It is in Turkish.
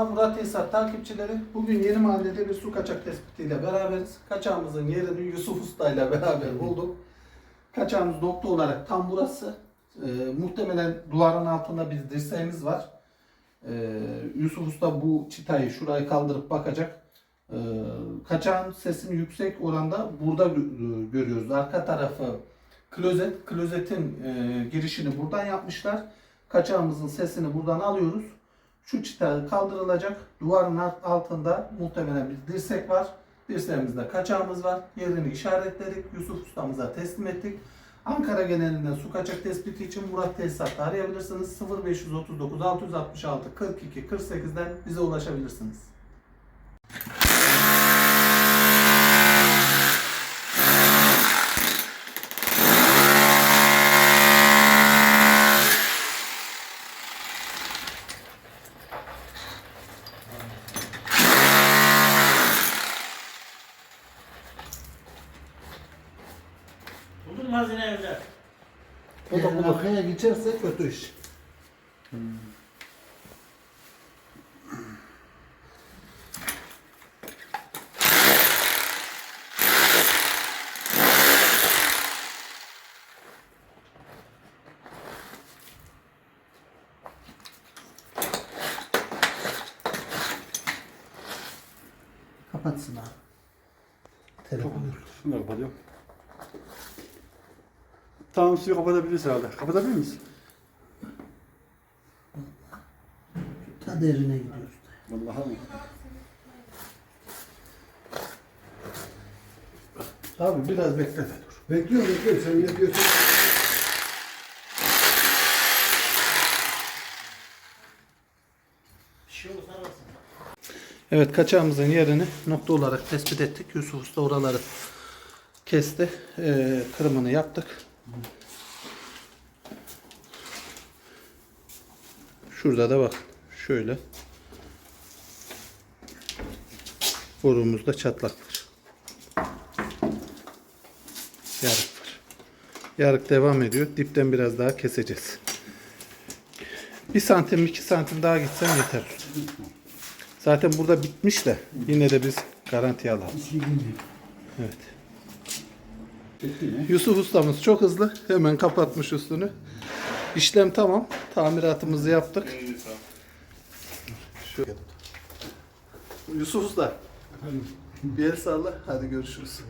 Merhaba Murat Tesisat takipçileri. Bugün Yeni Mahalle'de bir su kaçak tespitiyle beraberiz. Kaçağımızın yerini Yusuf Usta ile beraber bulduk. Kaçağımız nokta olarak tam burası. Ee, muhtemelen duvarın altında bir dirseğimiz var. Ee, Yusuf Usta bu çıtayı şurayı kaldırıp bakacak. Ee, kaçağın sesini yüksek oranda burada gö- görüyoruz. Arka tarafı klozet. Klozetin e, girişini buradan yapmışlar. Kaçağımızın sesini buradan alıyoruz. Şu çıta kaldırılacak. Duvarın alt- altında muhtemelen bir dirsek var. Dirseğimizde kaçağımız var. Yerini işaretledik. Yusuf ustamıza teslim ettik. Ankara genelinden su kaçak tespiti için Murat Tesisat'ta arayabilirsiniz. 0539 666 42 48'den bize ulaşabilirsiniz. Mu hazine evde? O da bu bakaya geçerse kötü iş. Kapatsın abi. Telefonu. Şunu da kapatıyorum. Tamam suyu kapatabiliriz herhalde. Kapatabilir miyiz? Ta derine gidiyoruz. Vallahi mı? Abi biraz bekle de dur. Bekliyorum bekliyorum sen ne diyorsun? Bir şey. Evet kaçağımızın yerini nokta olarak tespit ettik. Yusuf Usta oraları kesti. Ee, kırımını yaptık. Şurada da bak. Şöyle. Borumuzda çatlak var. Yarık var. Yarık devam ediyor. Dipten biraz daha keseceğiz. Bir santim iki santim daha gitsem yeter. Zaten burada bitmiş de yine de biz garanti alalım. Evet. Yusuf ustamız çok hızlı. Hemen kapatmış üstünü. İşlem tamam. Tamiratımızı yaptık. Şu... Yusuf usta. Bir el salla. Hadi görüşürüz.